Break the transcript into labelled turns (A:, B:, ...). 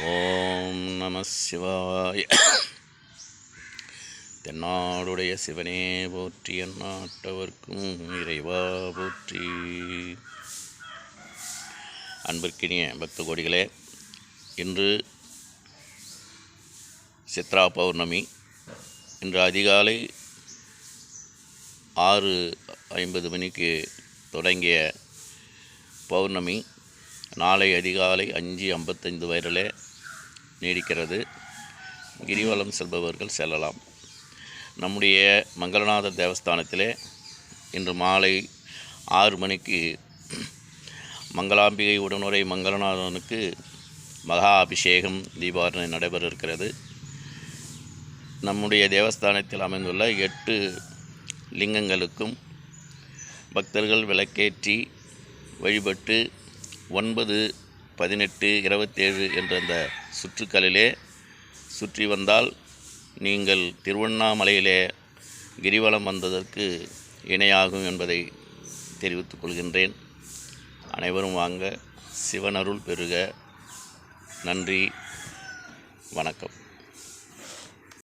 A: ஓம் நம சிவாய. தென்னாடுடைய சிவனே போற்றி எந்நாட்டவர்க்கும் இறைவா போற்றி. அன்பிற்கினிய பக்த கோடிகளே இன்று சித்ரா பௌர்ணமி. இன்று அதிகாலை ஆறு ஐம்பது மணிக்கு தொடங்கிய பௌர்ணமி. நாளை அதிகாலை அஞ்சு ஐம்பத்தைந்து வரையிலே நீடிக்கிறது. கிரிவலம் செல்பவர்கள் செல்லலாம். நம்முடைய மங்களநாதர் தேவஸ்தானத்திலே இன்று மாலை ஆறு மணிக்கு மங்களாம்பிகை உடனுரை மங்களநாதனுக்கு மகா அபிஷேகம் தீபாரணை நடைபெற இருக்கிறது நம்முடைய தேவஸ்தானத்தில் அமைந்துள்ள எட்டு லிங்கங்களுக்கும் பக்தர்கள் விளக்கேற்றி வழிபட்டு ஒன்பது பதினெட்டு இருபத்தேழு என்ற அந்த சுற்றுக்களிலே சுற்றி வந்தால் நீங்கள் திருவண்ணாமலையிலே கிரிவலம் வந்ததற்கு இணையாகும் என்பதை தெரிவித்துக் கொள்கின்றேன். அனைவரும் வாங்க. சிவனருள் பெறுக நன்றி. வணக்கம்.